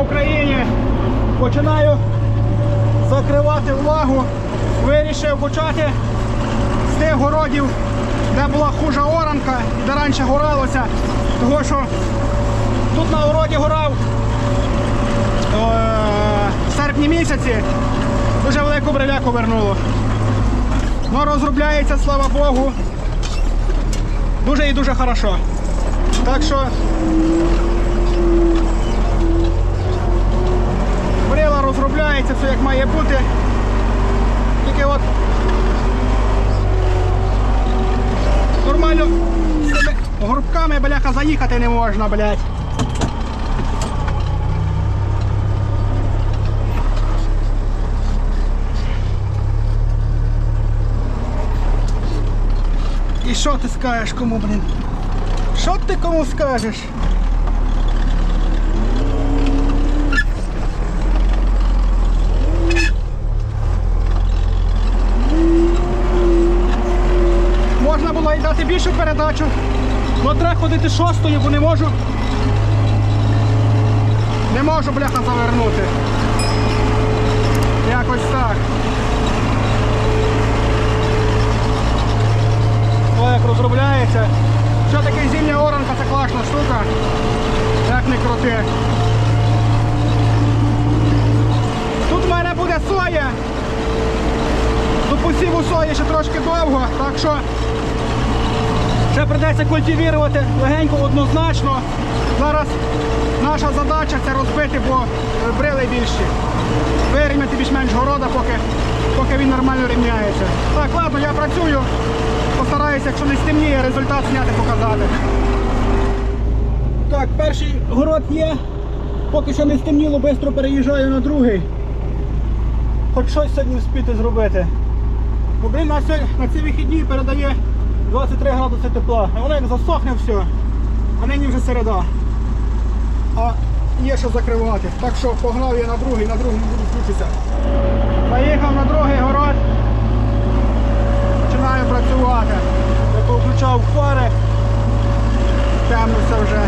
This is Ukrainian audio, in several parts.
Україні. Починаю закривати влагу. Вирішив почати з тих городів, де була хужа оранка, де раніше горалося. Того що тут на городі горав е, в серпні місяці дуже велику бриляку вернуло. Ну розробляється, слава Богу. Дуже і дуже хорошо. Так що розробляється, все як має бути. Тільки от нормально горбками, бляха, заїхати не можна, блядь. І що ти скажеш кому, блін? Що ти кому скажеш? Можна було й дати більшу передачу, але треба ходити шостою, бо не можу. Не можу, бляха, завернути. Якось так. О, як розробляється. Що таке зімня оранка, це класна штука. Як не крути. Тут в мене буде соя. До посіву сої ще трошки довго, так що ще прийдеться культивувати легенько однозначно. Зараз наша задача це розбити, бо е, брили більші. Вирівняти більш-менш города, поки, поки він нормально рівняється. Так, ладно, я працюю. Постараюся, якщо не стемніє, результат зняти, показати. Так, перший город є. Поки що не стемніло, швидко переїжджаю на другий. Хоч щось сьогодні вспіти зробити. Бо, блін, на, сьогодні, на ці вихідні передає 23 градуси тепла. А воно як засохне все. А нині вже середа. А є що закривати. Так що погнав я на другий, на другий буду включитися. Поїхав на другий город. Починаю працювати. Я повключав фари. Темно все вже.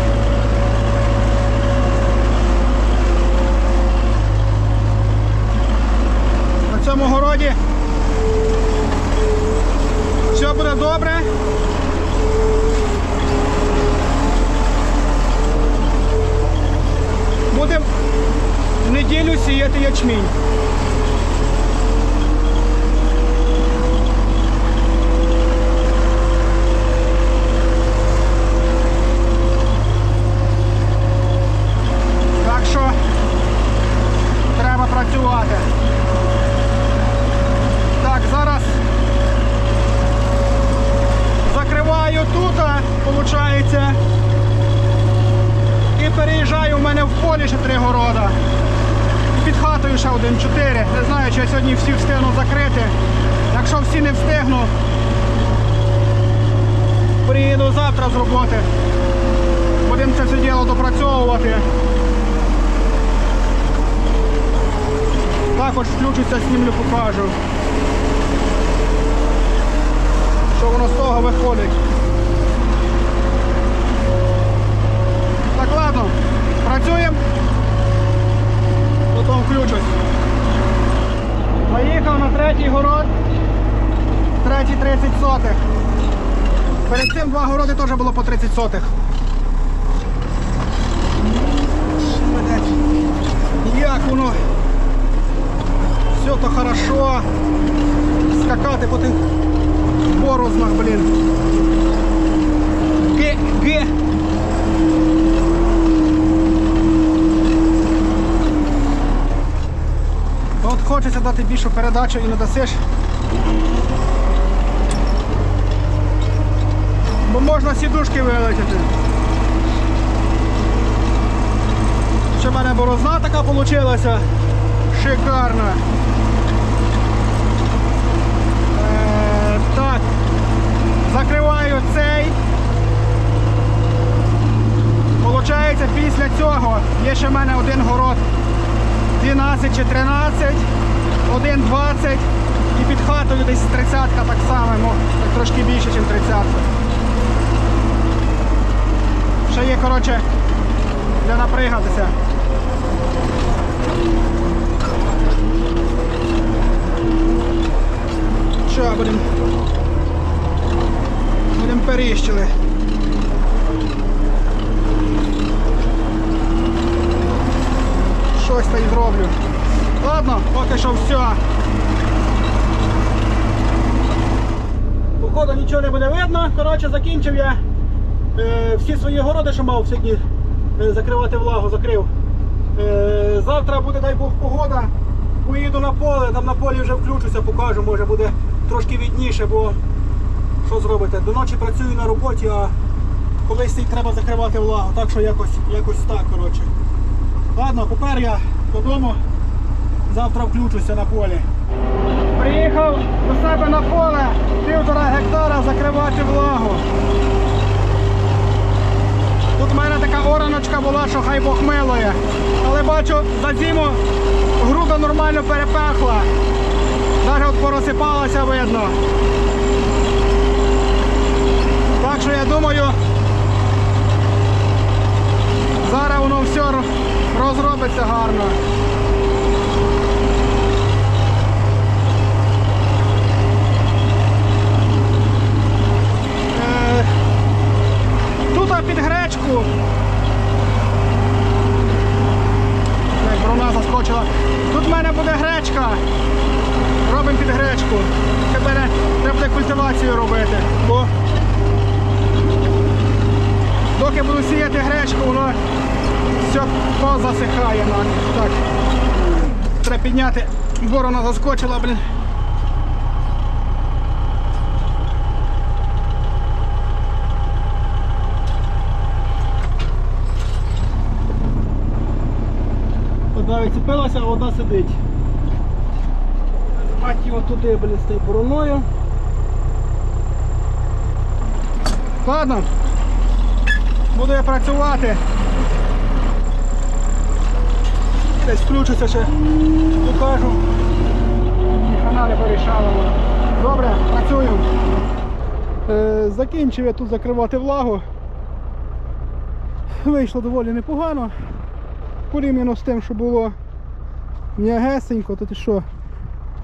На цьому городі все буде добре. Будемо неділю сіяти ячмінь. Так що треба працювати. Так, зараз закриваю тут, виходить. І переїжджаю, у мене в полі ще три города. Один, чотири. Не знаю, чи я сьогодні всі встигну закрити. Якщо всі не встигну, приїду завтра з роботи. Будемо це все діло допрацьовувати. Також включуся, знімлю, покажу. Що воно з того виходить. Так, ладно, працюємо. Потім включусь. Поїхав на третій город. Третій 30 сотих. Перед цим два городи теж було по 30 сотих. Як воно? Все то хорошо. Скакати по тих борознах, блін. Ге, хочеться дати більшу передачу і не дасиш. Бо можна сідушки вилетіти. Ще в мене борозна така вийшла. Шикарна. Е, так. Закриваю цей. Получається, після цього є ще в мене один город 12 чи 13, один 20 і під хатою десь 30 так само, ну, так трошки більше, ніж 30. Ще є, коротше, де напригатися. Що, будемо будемо періщили. Щось та й зроблю. Ладно, поки що все. Походу нічого не буде видно. Коротше, закінчив я е, всі свої городи, що мав сьогодні е, закривати влагу, закрив. Е, завтра буде, дай Бог, погода. Поїду на поле, там на полі вже включуся, покажу, може буде трошки відніше, бо що зробите? До ночі працюю на роботі, а колись треба закривати влагу. Так що якось, якось так, коротше. Ладно, тепер я додому. Завтра включуся на полі. Приїхав до себе на поле півтора гектара закривати влагу. Тут в мене така ораночка була, що хай Бог милує. Але бачу, за зиму груда нормально перепехла. Навіть от порозсипалася видно. Так що я думаю, зараз воно все розробиться гарно. Е, Тут під гречку. Як брона заскочила. Тут в мене буде гречка. Робимо під гречку. Тепер треба культивацію робити. Доки буду сіяти гречку, воно все позасихає. нафіг. Так. Треба підняти. Ворона заскочила, блін. Одна відцепилася, а одна сидить. Мать його туди, блін, з тією бороною. Ладно. Буду я працювати. Десь включуся ще. Покажу. Порішала. вона. Добре, працюємо. Е, закінчив я тут закривати влагу. Вийшло доволі непогано порівняно з тим, що було м'ягесенько, то ти що,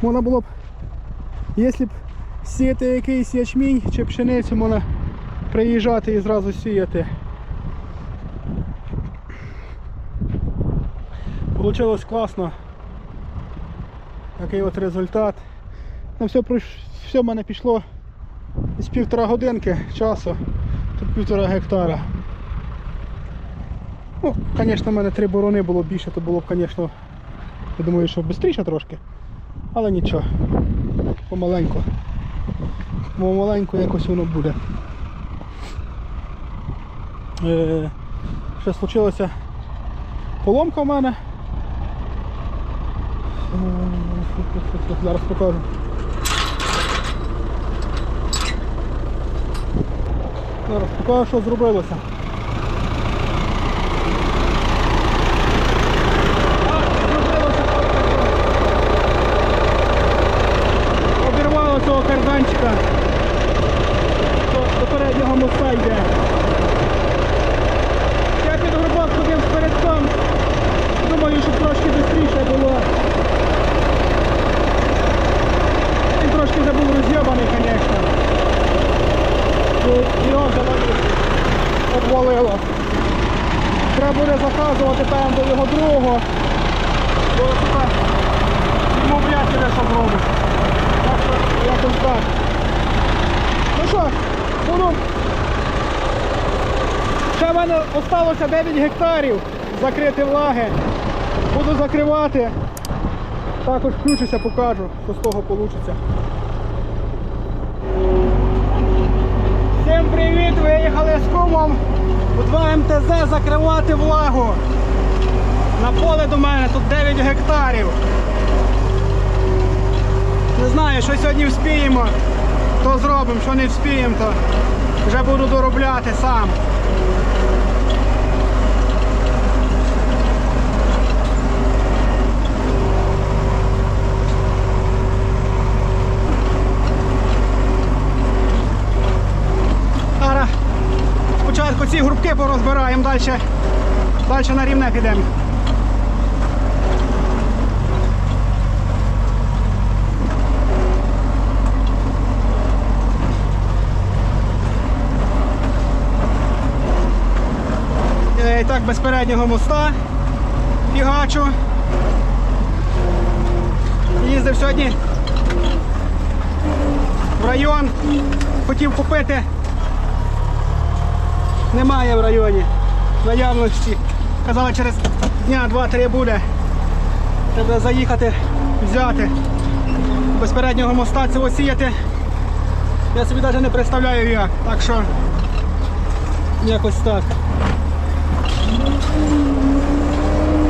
можна було б, якщо б сіяти якийсь ячмінь чи пшеницю, можна приїжджати і зразу сіяти. Получилось класно. Такий от результат. Ну, все, все в мене пішло з півтора годинки часу, тут півтора гектара. Ну, звісно, в мене три борони було більше, то було б, звісно, я думаю, що швидше трошки. Але нічого. Помаленьку. Помаленьку якось воно буде. Е, ще случилася поломка в мене. Зараз покажу. Зараз покажу, що зробилося. Обірвало цього карданчика. До, до переднього моста йде. Я під горбок ходив з передком. Думаю, щоб трошки швидше було. Він трошки вже був роз'єбаний, звісно. І його взагалі обвалило. Треба буде заказувати там до його другого. Бо сука, йому вряд ли що зробить. Так що якось так. Ну що, буду. Ще в мене залишилося 9 гектарів закрити влаги. Буду закривати. Також включуся, покажу, що з того вийде. Всім привіт! Виїхали з кумом у 2 МТЗ закривати влагу. На поле до мене тут 9 гектарів. Не знаю, що сьогодні вспіємо, то зробимо, що не вспіємо, то вже буду доробляти сам. всі грубки порозбираємо, далі, далі на рівне підемо. І так, без переднього моста фігачу. Їздив сьогодні в район, хотів купити. Немає в районі наявності. Казали, через дня два-три буде. Треба заїхати, взяти. Без переднього моста цього сіяти. Я собі навіть не представляю як. Так що якось так.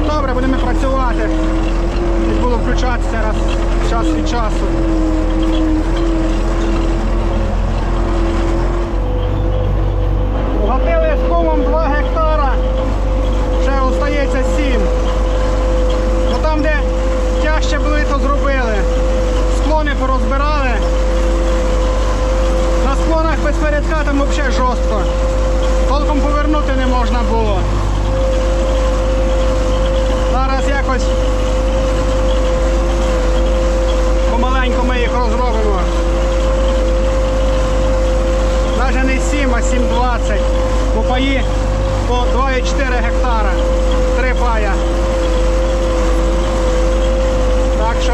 Добре, будемо працювати. Буду включатися раз час від часу. Гатили з кумом 2 гектара. Ще остається 7. Ну там, де тяжче були, то зробили. Склони порозбирали. На склонах без передка там взагалі жорстко. Толком повернути не можна було. Зараз якось помаленьку ми їх розробимо. Навіть не 7, а 7,20. Бо паї по 2,4 гектара. Три пая. Так що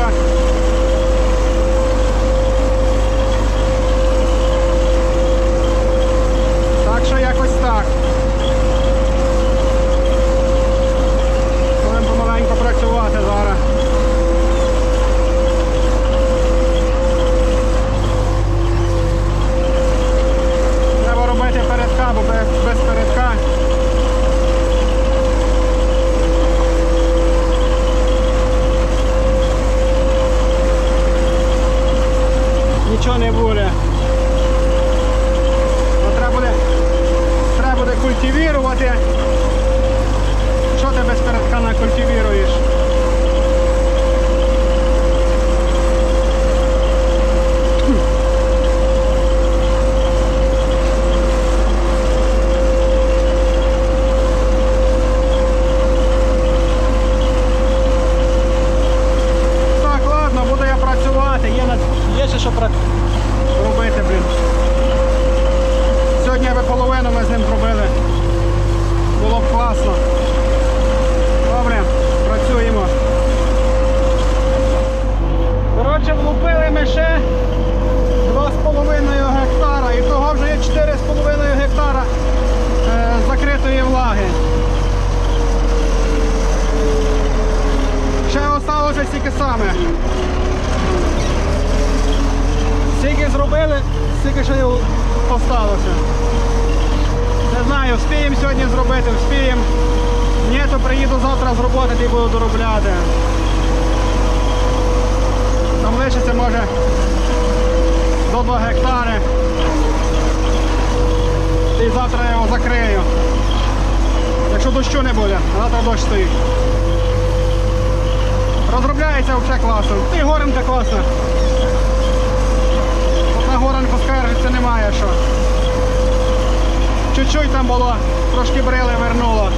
Так що якось так. Будемо помаленьку працювати зараз. Треба робити передка, бо без, без передка. Нічого не буде. Треба буде, треба буде культивірувати. Що ти без передка накультивіруєш? Так, ладно, буду я працювати. Є, на... Є ще що пра- робити, блін. Сьогодні би половину ми з ним зробили. Було б класно. Добре, працюємо. Коротше, влупили ми ще 2,5 гектара. І того вже є 4,5 гектара е, закритої влаги. Ще залишилося стільки саме. Скільки зробили, стільки ще осталося. Не знаю, вспіємо сьогодні зробити, вспіємо. Ні, то приїду завтра з роботи і буду доробляти. Там лишиться може до 2 гектари. І завтра я його закрию. Якщо дощу не буде, завтра дощ стоїть. Розробляється все класно. Й горенка класна. На горенку скаржиться немає що. Чуть-чуть там було, трошки брили вернуло.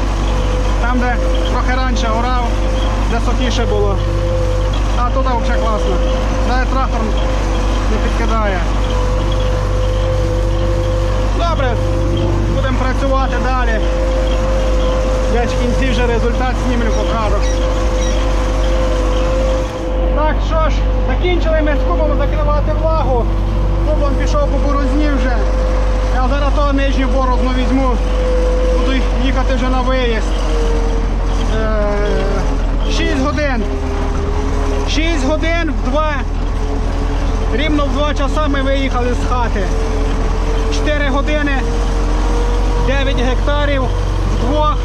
Там, де трохи раніше орав, де сухіше було. А тут взагалі класно. Навіть трактор не підкидає. Добре, будемо працювати далі. Я в кінці вже результат знімлю покажу. Так, що ж, закінчили ми з кубом закривати влагу. Кубом пішов по борозні вже. Я зараз того нижню борозну візьму. Буду їхати вже на виїзд. Е, 6 годин. 6 годин в 2. Рівно в 2 часа ми виїхали з хати. 4 години, 9 гектарів, вдвох,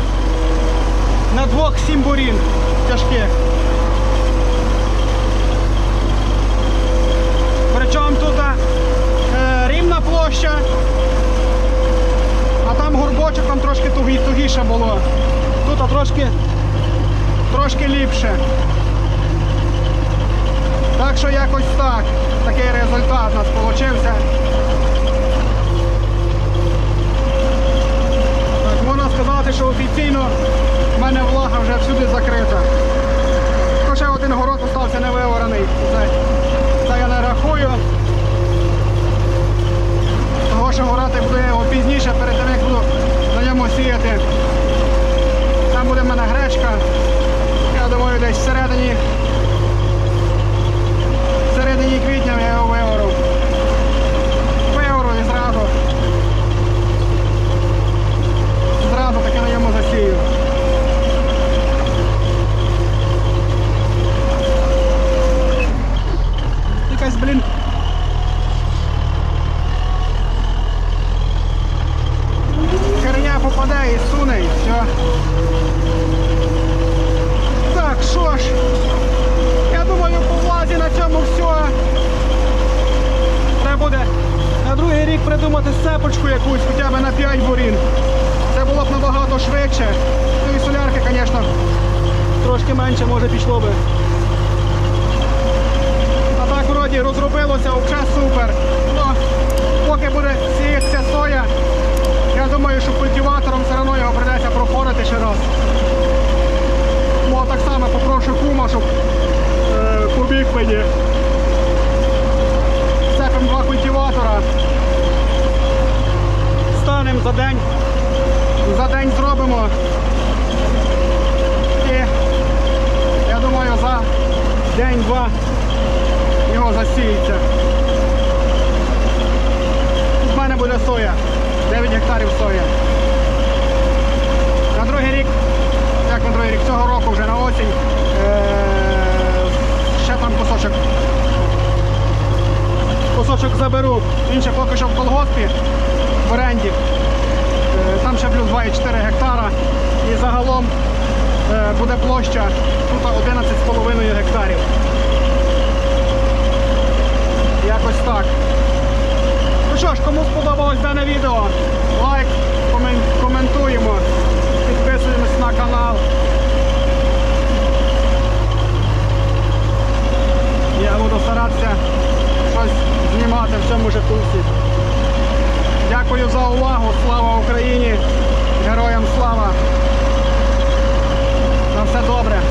на двох 7 бурін тяжких. Причому тут е, рівна площа, а там горбочок там трошки тугі, тугіше було. Тут трошки, трошки ліпше. Так що якось так. Такий результат у нас вийшов. Так, можна сказати, що офіційно в мене влага вже всюди закрита. Ще один город залишився не виворений. Це, це я не рахую. Може горати буде його пізніше, перед тим як буду на ньому сіяти. Там буде в мене гречка. Я думаю, десь всередині. Цепочку якусь, хоча б на 5 бурін. Це було б набагато швидше. Ну і солярки, звісно, трошки менше може пішло би. А так вроді розробилося, взагалі супер. Ну, поки буде сіятися соя, я думаю, що культиватором все одно його придеться проходити ще раз. Ну, а так само попрошу кума, щоб е, побіг мені. Цепимо два культиватора. Станемо за день. За день зробимо. І я думаю, за день-два його засіється. У мене буде соя. 9 гектарів сої. На другий рік, як на другий рік, цього року вже на осінь. Е- ще там кусочок. Кусочок заберу. Він ще поки що в колгоспі в оренді там ще плюс 2,4 гектара. І загалом е, буде площа тут 11,5 гектарів. Якось так. Ну що ж, кому сподобалось дане відео, лайк, коментуємо, підписуємось на канал. Я буду старатися щось знімати в цьому же. Дякую за увагу. Слава Україні! Героям слава! На все добре!